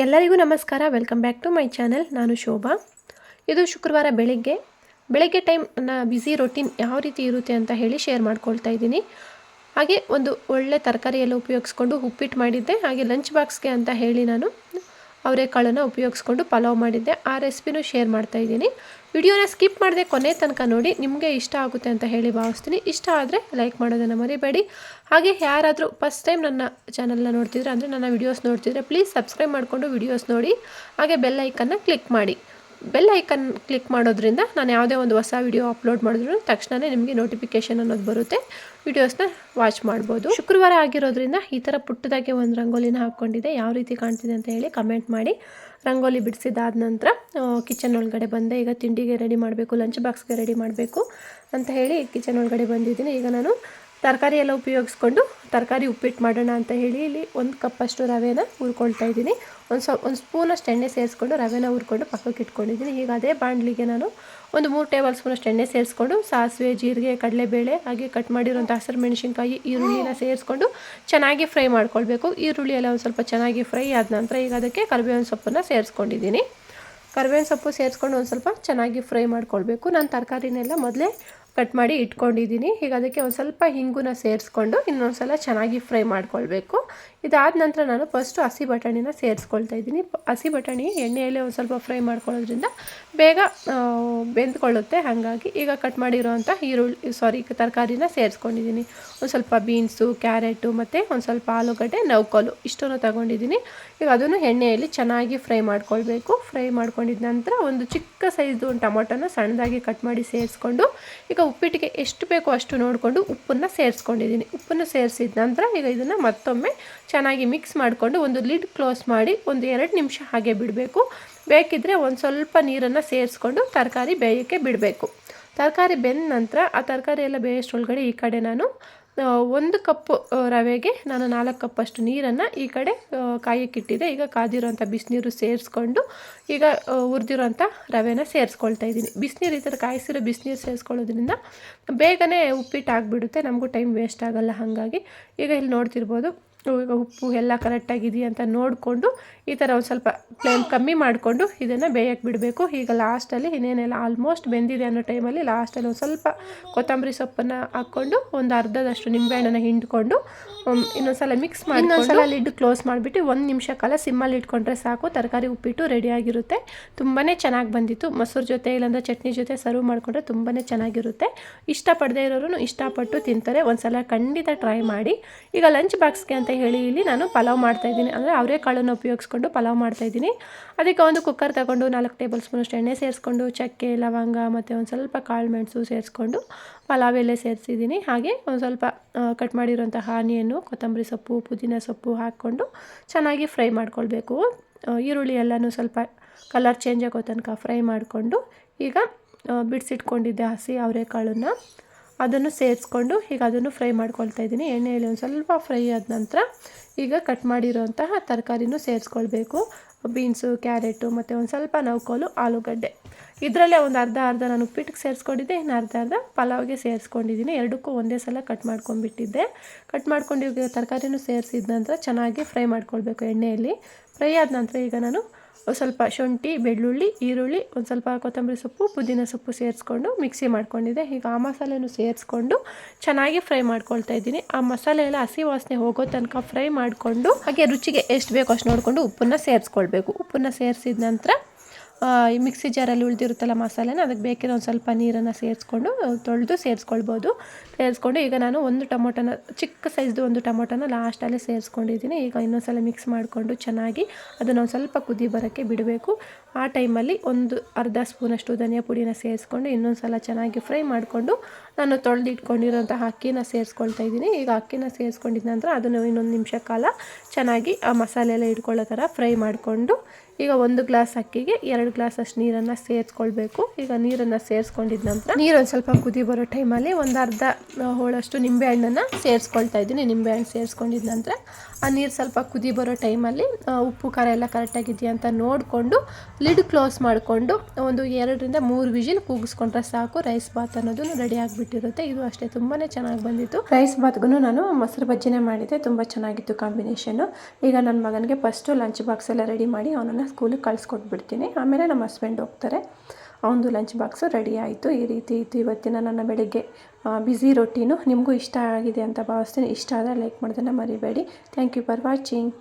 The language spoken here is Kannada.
ಎಲ್ಲರಿಗೂ ನಮಸ್ಕಾರ. Welcome back to my channel ನಾನು ಶೋಭಾ. ಇದು ಶುಕ್ರವಾರ ಬೆಳಗ್ಗೆ. ಬೆಳಗ್ಗೆ ಟೈಮ್ ನನ್ನ ಬ್ಯುಸಿ ರೊಟೀನ್ ಯಾವ ರೀತಿ ಇರುತ್ತೆ ಅಂತ ಹೇಳಿ ಶೇರ್ ಮಾಡ್ಕೊಳ್ತಾ ಇದ್ದೀನಿ. ಹಾಗೆ ಒಂದು ಒಳ್ಳೆ ತರಕಾರಿ ಎಲ್ಲ ಉಪಯೋಗಿಸ್ಕೊಂಡು ಉಪ್ಪಿಟ್ಟು ಮಾಡಿದ್ದೆ. ಹಾಗೆ ಲಂಚ್ ಬಾಕ್ಸ್ಗೆ ಅಂತ ಹೇಳಿ ನಾನು ಅವರೆಕಾಳನ್ನು ಉಪಯೋಗಿಸ್ಕೊಂಡು ಪಲಾವ್ ಮಾಡಿದ್ದೆ. ಆ ರೆಸಿಪಿನೂ ಶೇರ್ ಮಾಡ್ತಾ ಇದ್ದೀನಿ. ವಿಡಿಯೋನ ಸ್ಕಿಪ್ ಮಾಡದೆ ಕೊನೆ ತನಕ ನೋಡಿ, ನಿಮಗೆ ಇಷ್ಟ ಆಗುತ್ತೆ ಅಂತ ಹೇಳಿ ಭಾವಿಸ್ತೀನಿ. ಇಷ್ಟ ಆದರೆ ಲೈಕ್ ಮಾಡೋದನ್ನು ಮರಿಬೇಡಿ. ಹಾಗೆ ಯಾರಾದರೂ ಫಸ್ಟ್ ಟೈಮ್ ನನ್ನ ಚಾನಲ್ನ ನೋಡ್ತಿದ್ರೆ ಅಂದರೆ ನನ್ನ ವಿಡಿಯೋಸ್ ನೋಡ್ತಿದ್ರೆ, ಪ್ಲೀಸ್ ಸಬ್ಸ್ಕ್ರೈಬ್ ಮಾಡಿಕೊಂಡು ವಿಡಿಯೋಸ್ ನೋಡಿ. ಹಾಗೆ ಬೆಲ್ ಐಕನ್ನ ಕ್ಲಿಕ್ ಮಾಡಿ. ಬೆಲ್ ಐಕನ್ ಕ್ಲಿಕ್ ಮಾಡೋದ್ರಿಂದ ನಾನು ಯಾವುದೇ ಒಂದು ಹೊಸ ವಿಡಿಯೋ ಅಪ್ಲೋಡ್ ಮಾಡಿದ್ರು ತಕ್ಷಣವೇ ನಿಮಗೆ ನೋಟಿಫಿಕೇಷನ್ ಅನ್ನೋದು ಬರುತ್ತೆ. ವಿಡಿಯೋಸ್ನ ವಾಚ್ ಮಾಡ್ಬೋದು. ಶುಕ್ರವಾರ ಆಗಿರೋದ್ರಿಂದ ಈ ಥರ ಪುಟ್ಟದಾಗೆ ಒಂದು ರಂಗೋಲಿನ ಹಾಕ್ಕೊಂಡಿದೆ ಯಾವ ರೀತಿ ಕಾಣ್ತಿದೆ ಅಂತ ಹೇಳಿ ಕಮೆಂಟ್ ಮಾಡಿ. ರಂಗೋಲಿ ಬಿಡಿಸಿದಾದ ನಂತರ ಕಿಚನ್ ಒಳಗಡೆ ಬಂದೆ. ಈಗ ತಿಂಡಿಗೆ ರೆಡಿ ಮಾಡಬೇಕು ಲಂಚ್ ಬಾಕ್ಸ್ಗೆ ರೆಡಿ ಮಾಡಬೇಕು ಅಂತ ಹೇಳಿ ಕಿಚನ್ ಒಳಗಡೆ ಬಂದಿದ್ದೀನಿ. ಈಗ ನಾನು ತರಕಾರಿ ಎಲ್ಲ ಉಪಯೋಗಿಸ್ಕೊಂಡು ತರಕಾರಿ ಉಪ್ಪಿಟ್ಟು ಮಾಡೋಣ ಅಂತ ಹೇಳಿ ಇಲ್ಲಿ ಒಂದು ಕಪ್ಪಷ್ಟು ರವೆನ ಹುರ್ಕೊಳ್ತಾ ಇದ್ದೀನಿ. ಒಂದು ಸ್ವಲ್ಪ, ಒಂದು ಸ್ಪೂನಷ್ಟು ಎಣ್ಣೆ ಸೇರಿಸ್ಕೊಂಡು ರವೆನ ಹುರ್ಕೊಂಡು ಪಕ್ಕಕ್ಕೆ ಇಟ್ಕೊಂಡಿದ್ದೀನಿ. ಈಗ ಅದೇ ಬಾಣಲಿಗೆ ನಾನು ಒಂದು ಮೂರು ಟೇಬಲ್ ಸ್ಪೂನಷ್ಟು ಎಣ್ಣೆ ಸೇರಿಸ್ಕೊಂಡು ಸಾಸಿವೆ, ಜೀರಿಗೆ, ಕಡಲೆಬೇಳೆ ಹಾಗೆ ಕಟ್ ಮಾಡಿರೋಂಥ ಹಸಿರು ಮೆಣಸಿನ್ಕಾಯಿ ಈರುಳ್ಳಿನ ಸೇರಿಸ್ಕೊಂಡು ಚೆನ್ನಾಗಿ ಫ್ರೈ ಮಾಡ್ಕೊಳ್ಬೇಕು. ಈರುಳ್ಳಿ ಎಲ್ಲ ಒಂದು ಸ್ವಲ್ಪ ಚೆನ್ನಾಗಿ ಫ್ರೈ ಆದ ನಂತರ ಈಗ ಅದಕ್ಕೆ ಕರಿಬೇವಿನ ಸೊಪ್ಪನ್ನು ಸೇರಿಸ್ಕೊಂಡಿದ್ದೀನಿ. ಕರಿಬೇವಿನ ಸೊಪ್ಪು ಸೇರಿಸ್ಕೊಂಡು ಒಂದು ಸ್ವಲ್ಪ ಚೆನ್ನಾಗಿ ಫ್ರೈ ಮಾಡ್ಕೊಳ್ಬೇಕು. ನಾನು ತರಕಾರಿನೆಲ್ಲ ಮೊದಲೇ ಕಟ್ ಮಾಡಿ ಇಟ್ಕೊಂಡಿದ್ದೀನಿ. ಈಗ ಅದಕ್ಕೆ ಒಂದು ಸ್ವಲ್ಪ ಹಿಂಗುನ ಸೇರಿಸ್ಕೊಂಡು ಇನ್ನೊಂದು ಸಲ ಚೆನ್ನಾಗಿ ಫ್ರೈ ಮಾಡ್ಕೊಳ್ಬೇಕು. ಇದಾದ ನಂತರ ನಾನು ಫಸ್ಟು ಹಸಿ ಬಟಾಣಿನ ಸೇರಿಸ್ಕೊಳ್ತಾ ಇದ್ದೀನಿ. ಹಸಿ ಬಟಾಣಿ ಎಣ್ಣೆಯಲ್ಲೇ ಒಂದು ಸ್ವಲ್ಪ ಫ್ರೈ ಮಾಡ್ಕೊಳ್ಳೋದ್ರಿಂದ ಬೇಗ ಬೆಂದ್ಕೊಳ್ಳುತ್ತೆ. ಹಾಗಾಗಿ ಈಗ ಕಟ್ ಮಾಡಿರೋವಂಥ ಈರುಳ್ಳಿ ಸಾರಿ ತರಕಾರಿನ ಸೇರಿಸ್ಕೊಂಡಿದ್ದೀನಿ. ಒಂದು ಸ್ವಲ್ಪ ಬೀನ್ಸು, ಕ್ಯಾರೆಟು ಮತ್ತು ಒಂದು ಸ್ವಲ್ಪ ಆಲೂಗಡ್ಡೆ ನೌಕಲು ಇಷ್ಟನ್ನು ತಗೊಂಡಿದ್ದೀನಿ. ಈಗ ಅದನ್ನು ಎಣ್ಣೆಯಲ್ಲಿ ಚೆನ್ನಾಗಿ ಫ್ರೈ ಮಾಡ್ಕೊಳ್ಬೇಕು. ಫ್ರೈ ಮಾಡ್ಕೊಂಡಿದ ನಂತರ ಒಂದು ಚಿಕ್ಕ ಸೈಜ್ದು ಒಂದು ಟೊಮೊಟೊನ ಸಣ್ಣದಾಗಿ ಕಟ್ ಮಾಡಿ ಸೇರಿಸ್ಕೊಂಡು ಈಗ ಉಪ್ಪಿಟ್ಟಿಗೆ ಎಷ್ಟು ಬೇಕೋ ಅಷ್ಟು ನೋಡಿಕೊಂಡು ಉಪ್ಪನ್ನು ಸೇರಿಸ್ಕೊಂಡಿದ್ದೀನಿ. ಉಪ್ಪನ್ನು ಸೇರಿಸಿದ ನಂತರ ಈಗ ಇದನ್ನು ಮತ್ತೊಮ್ಮೆ ಚೆನ್ನಾಗಿ ಮಿಕ್ಸ್ ಮಾಡಿಕೊಂಡು ಒಂದು ಲಿಡ್ ಕ್ಲೋಸ್ ಮಾಡಿ ಒಂದು ಎರಡು ನಿಮಿಷ ಹಾಗೆ ಬಿಡಬೇಕು. ಬೇಕಿದ್ದರೆ ಒಂದು ಸ್ವಲ್ಪ ನೀರನ್ನು ಸೇರಿಸ್ಕೊಂಡು ತರಕಾರಿ ಬೇಯೋಕ್ಕೆ ಬಿಡಬೇಕು. ತರಕಾರಿ ಬೆಂದ ನಂತರ ಆ ತರಕಾರಿ ಎಲ್ಲ ಬೇಯಷ್ಟೊಳಗಡೆ ಈ ಕಡೆ ನಾನು ಒಂದು ಕಪ್ಪು ರವೆಗೆ ನಾನು ನಾಲ್ಕು ಕಪ್ಪಷ್ಟು ನೀರನ್ನು ಈ ಕಡೆ ಕಾಯಕ್ಕಿಟ್ಟಿದೆ ಈಗ ಕಾದಿರೋಂಥ ಬಿಸಿನೀರು ಸೇರಿಸ್ಕೊಂಡು ಈಗ ಹುರಿದಿರೋಂಥ ರವೆನ ಸೇರಿಸ್ಕೊಳ್ತಾ ಇದ್ದೀನಿ. ಬಿಸಿನೀರು ಈ ಥರ ಕಾಯಿಸಿರೋ ಬಿಸಿನೀರು ಸೇರಿಸ್ಕೊಳ್ಳೋದ್ರಿಂದ ಬೇಗನೆ ಉಪ್ಪಿಟ್ಟು ಆಗಿಬಿಡುತ್ತೆ ನಮಗೂ ಟೈಮ್ ವೇಸ್ಟ್ ಆಗೋಲ್ಲ. ಹಾಗಾಗಿ ಈಗ ಇಲ್ಲಿ ನೋಡ್ತಿರ್ಬೋದು. ಉಪ್ಪು ಎಲ್ಲ ಕರೆಕ್ಟಾಗಿದೆಯಾ ಅಂತ ನೋಡಿಕೊಂಡು ಈ ಥರ ಒಂದು ಸ್ವಲ್ಪ ಫ್ಲೇಮ್ ಕಮ್ಮಿ ಮಾಡಿಕೊಂಡು ಇದನ್ನು ಬೇಯಕ್ಕೆ ಬಿಡಬೇಕು. ಈಗ ಲಾಸ್ಟಲ್ಲಿ ಇನ್ನೇನೆಲ್ಲ ಆಲ್ಮೋಸ್ಟ್ ಬೆಂದಿದೆ ಅನ್ನೋ ಟೈಮಲ್ಲಿ ಲಾಸ್ಟಲ್ಲಿ ಒಂದು ಸ್ವಲ್ಪ ಕೊತ್ತಂಬರಿ ಸೊಪ್ಪನ್ನು ಹಾಕ್ಕೊಂಡು ಒಂದು ಅರ್ಧದಷ್ಟು ನಿಂಬೆಹಣ್ಣನ್ನು ಹಿಂಡ್ಕೊಂಡು ಇನ್ನೊಂದು ಸಲ ಮಿಕ್ಸ್ ಮಾಡಿ ಇನ್ನೊಂದು ಸಲ ಲಿಡ್ ಕ್ಲೋಸ್ ಮಾಡಿಬಿಟ್ಟು ಒಂದು ನಿಮಿಷ ಕಾಲ ಸಿಮ್ಮಲ್ಲಿ ಇಟ್ಕೊಂಡ್ರೆ ಸಾಕು. ತರಕಾರಿ ಉಪ್ಪಿಟ್ಟು ರೆಡಿಯಾಗಿರುತ್ತೆ ತುಂಬಾ ಚೆನ್ನಾಗಿ ಬಂದಿತ್ತು. ಮೊಸರು ಜೊತೆ ಇಲ್ಲಾಂದ್ರೆ ಚಟ್ನಿ ಜೊತೆ ಸರ್ವ್ ಮಾಡಿಕೊಂಡ್ರೆ ತುಂಬಾ ಚೆನ್ನಾಗಿರುತ್ತೆ. ಇಷ್ಟಪಡದೇ ಇರೋರು ಇಷ್ಟಪಟ್ಟು ತಿಂತಾರೆ. ಒಂದು ಸಲ ಖಂಡಿತ ಟ್ರೈ ಮಾಡಿ. ಈಗ ಲಂಚ್ ಬಾಕ್ಸ್ಗೆ ಅಂತ ಹೇಳಿ ಇಲ್ಲಿ ನಾನು ಪಲಾವ್ ಮಾಡ್ತಾಯಿದ್ದೀನಿ ಅಂದರೆ ಅವರೇ ಕಾಳನ್ನು ಉಪಯೋಗಿಸ್ಕೊಂಡು ಪಲಾವ್ ಮಾಡ್ತಾಯಿದ್ದೀನಿ ಅದಕ್ಕೆ ಒಂದು ಕುಕ್ಕರ್ ತಗೊಂಡು ನಾಲ್ಕು ಟೇಬಲ್ ಸ್ಪೂನಷ್ಟು ಎಣ್ಣೆ ಸೇರಿಸ್ಕೊಂಡು, ಚಕ್ಕೆ, ಲವಂಗ ಮತ್ತು ಒಂದು ಸ್ವಲ್ಪ ಕಾಳು ಮೆಣಸು ಸೇರಿಸ್ಕೊಂಡು ಪಲಾವ್ ಎಲೆ ಸೇರಿಸಿದ್ದೀನಿ. ಹಾಗೆ ಒಂದು ಸ್ವಲ್ಪ ಕಟ್ ಮಾಡಿರೋಂತಹ ಹಾನಿಯನ್ನು ಕೊತ್ತಂಬರಿ ಸೊಪ್ಪು, ಪುದೀನ ಸೊಪ್ಪು ಹಾಕ್ಕೊಂಡು ಚೆನ್ನಾಗಿ ಫ್ರೈ ಮಾಡ್ಕೊಳ್ಬೇಕು. ಈರುಳ್ಳಿ ಎಲ್ಲನೂ ಸ್ವಲ್ಪ ಕಲರ್ ಚೇಂಜ್ ಆಗೋ ತನಕ ಫ್ರೈ ಮಾಡಿಕೊಂಡು ಈಗ ಬಿಡಿಸಿಟ್ಕೊಂಡಿದ್ದೆ ಹಸಿ ಅವರೆಕಾಳನ್ನು ಅದನ್ನು ಸೇರಿಸ್ಕೊಂಡು ಈಗ ಅದನ್ನು ಫ್ರೈ ಮಾಡ್ಕೊಳ್ತಾ ಇದ್ದೀನಿ. ಎಣ್ಣೆಯಲ್ಲಿ ಒಂದು ಸ್ವಲ್ಪ ಫ್ರೈ ಆದ ನಂತರ ಈಗ ಕಟ್ ಮಾಡಿರೋಂತಹ ತರಕಾರಿನೂ ಸೇರಿಸ್ಕೊಳ್ಬೇಕು. ಬೀನ್ಸು, ಕ್ಯಾರೆಟು ಮತ್ತು ಒಂದು ಸ್ವಲ್ಪ ನೌಕೋಲು ಆಲೂಗಡ್ಡೆ. ಇದರಲ್ಲೇ ಒಂದು ಅರ್ಧ ಅರ್ಧ ನಾನು ಉಪ್ಪಿಟ್ಟಿಗೆ ಸೇರಿಸ್ಕೊಂಡಿದ್ದೆ. ಇನ್ನು ಅರ್ಧ ಅರ್ಧ ಪಲಾವ್ಗೆ ಸೇರಿಸ್ಕೊಂಡಿದ್ದೀನಿ. ಎರಡಕ್ಕೂ ಒಂದೇ ಸಲ ಕಟ್ ಮಾಡ್ಕೊಂಡ್ಬಿಟ್ಟಿದ್ದೆ. ಕಟ್ ಮಾಡ್ಕೊಂಡು ಈಗ ತರಕಾರಿನೂ ಸೇರಿಸಿದ ನಂತರ ಚೆನ್ನಾಗಿ ಫ್ರೈ ಮಾಡ್ಕೊಳ್ಬೇಕು ಎಣ್ಣೆಯಲ್ಲಿ. ಫ್ರೈ ಆದ ನಂತರ ಈಗ ನಾನು ಸ್ವಲ್ಪ ಶುಂಠಿ, ಬೆಳ್ಳುಳ್ಳಿ, ಈರುಳ್ಳಿ, ಒಂದು ಸ್ವಲ್ಪ ಕೊತ್ತಂಬರಿ ಸೊಪ್ಪು, ಪುದೀನ ಸೊಪ್ಪು ಸೇರಿಸ್ಕೊಂಡು ಮಿಕ್ಸಿ ಮಾಡ್ಕೊಂಡಿದ್ದೆ. ಈಗ ಆ ಮಸಾಲೆನೂ ಸೇರಿಸ್ಕೊಂಡು ಚೆನ್ನಾಗಿ ಫ್ರೈ ಮಾಡ್ಕೊಳ್ತಾ ಇದ್ದೀನಿ. ಆ ಮಸಾಲೆ ಎಲ್ಲ ಹಸಿ ವಾಸನೆ ಹೋಗೋ ತನಕ ಫ್ರೈ ಮಾಡಿಕೊಂಡು, ಹಾಗೆ ರುಚಿಗೆ ಎಷ್ಟು ಬೇಕೋ ಅಷ್ಟು ನೋಡಿಕೊಂಡು ಉಪ್ಪನ್ನು ಸೇರಿಸ್ಕೊಳ್ಬೇಕು. ಉಪ್ಪನ್ನು ಸೇರಿಸಿದ ನಂತರ ಮಿಕ್ಸಿ ಜಾರಲ್ಲಿ ಉಳಿದಿರುತ್ತಲ್ಲ ಮಸಾಲೆನ, ಅದಕ್ಕೆ ಬೇಕಿರೋ ಒಂದು ಸ್ವಲ್ಪ ನೀರನ್ನು ಸೇರಿಸ್ಕೊಂಡು, ತೊಳೆದು ಸೇರಿಸ್ಕೊಳ್ಬೋದು. ಸೇರಿಸ್ಕೊಂಡು ಈಗ ನಾನು ಒಂದು ಟೊಮೊಟೊನ, ಚಿಕ್ಕ ಸೈಜ್ದು ಒಂದು ಟೊಮೊಟೊನ ಲಾಸ್ಟಲ್ಲಿ ಸೇರಿಸ್ಕೊಂಡಿದ್ದೀನಿ. ಈಗ ಇನ್ನೊಂದು ಸಲ ಮಿಕ್ಸ್ ಮಾಡಿಕೊಂಡು ಚೆನ್ನಾಗಿ ಅದನ್ನು ಒಂದು ಸ್ವಲ್ಪ ಕುದಿ ಬರೋಕ್ಕೆ ಬಿಡಬೇಕು. ಆ ಟೈಮಲ್ಲಿ ಒಂದು ಅರ್ಧ ಸ್ಪೂನಷ್ಟು ಧನಿಯಾ ಪುಡಿನ ಸೇರಿಸ್ಕೊಂಡು ಇನ್ನೊಂದು ಸಲ ಚೆನ್ನಾಗಿ ಫ್ರೈ ಮಾಡಿಕೊಂಡು ನಾನು ತೊಳೆದಿಟ್ಕೊಂಡಿರೋಂಥ ಅಕ್ಕಿನ ಸೇರಿಸ್ಕೊಳ್ತಾ ಇದ್ದೀನಿ. ಈಗ ಅಕ್ಕಿನ ಸೇರಿಸ್ಕೊಂಡಿದ್ದ ನಂತರ ಅದನ್ನು ಇನ್ನೊಂದು ನಿಮಿಷ ಕಾಲ ಚೆನ್ನಾಗಿ ಆ ಮಸಾಲೆ ಎಲ್ಲ ಇಟ್ಕೊಳ್ಳೋ ಥರ ಫ್ರೈ ಮಾಡಿಕೊಂಡು ಈಗ ಒಂದು ಗ್ಲಾಸ್ ಅಕ್ಕಿಗೆ ಎರಡು ಗ್ಲಾಸ್ ಅಷ್ಟು ನೀರನ್ನು ಸೇರಿಸ್ಕೊಳ್ಬೇಕು. ಈಗ ನೀರನ್ನು ಸೇರಿಸ್ಕೊಂಡಿದ ನಂತರ ನೀರೊಂದು ಸ್ವಲ್ಪ ಕುದಿ ಬರೋ ಟೈಮಲ್ಲಿ ಒಂದು ಅರ್ಧ ಹೋಳಷ್ಟು ನಿಂಬೆಹಣ್ಣನ್ನು ಸೇರಿಸ್ಕೊಳ್ತಾ ಇದ್ದೀನಿ. ನಿಂಬೆಹಣ್ಣು ಸೇರಿಸ್ಕೊಂಡಿದ ನಂತರ ಆ ನೀರು ಸ್ವಲ್ಪ ಕುದಿ ಬರೋ ಟೈಮಲ್ಲಿ ಉಪ್ಪು, ಖಾರ ಎಲ್ಲ ಕರೆಕ್ಟಾಗಿದೆಯಾ ಅಂತ ನೋಡಿಕೊಂಡು ಲಿಡ್ ಕ್ಲೋಸ್ ಮಾಡಿಕೊಂಡು ಒಂದು ಎರಡರಿಂದ ಮೂರು ವಿಜಿಲ್ ಕೂಗಿಸ್ಕೊಂಡ್ರೆ ಸಾಕು. ರೈಸ್ ಬಾತ್ ಅನ್ನೋದು ರೆಡಿ ಆಗಿಬಿಟ್ಟಿರುತ್ತೆ ಇದು ಅಷ್ಟೇ ತುಂಬಾ ಚೆನ್ನಾಗಿ ಬಂದಿತ್ತು. ರೈಸ್ ಬಾತ್ಗೂ ನಾನು ಮೊಸರು ಬಜ್ಜಿನೇ ಮಾಡಿದ್ದೆ. ತುಂಬ ಚೆನ್ನಾಗಿತ್ತು ಕಾಂಬಿನೇಷನ್ನು. ಈಗ ನನ್ನ ಮಗನಿಗೆ ಫಸ್ಟು ಲಂಚ್ ಬಾಕ್ಸ್ ಎಲ್ಲ ರೆಡಿ ಮಾಡಿ ಅವನನ್ನು ಸ್ಕೂಲಿಗೆ ಕಳಿಸ್ಕೊಟ್ಬಿಡ್ತೀನಿ. ಆಮೇಲೆ ನಮ್ಮ ಹಸ್ಬೆಂಡ್ ಹೋಗ್ತಾರೆ. ಅವನದು ಲಂಚ್ ಬಾಕ್ಸು ರೆಡಿ ಆಯಿತು. ಈ ರೀತಿ ಇತ್ತು. ಇವತ್ತಿನ ನನ್ನ ಬೆಳಗ್ಗೆ ಬ್ಯುಸಿ ರೊಟ್ಟಿನೂ ನಿಮಗೂ ಇಷ್ಟ ಆಗಿದೆ ಅಂತ ಭಾವಿಸ್ತೀನಿ. ಇಷ್ಟ ಆದರೆ ಲೈಕ್ ಮಾಡೋದನ್ನು ಮರಿಬೇಡಿ. Thank you for watching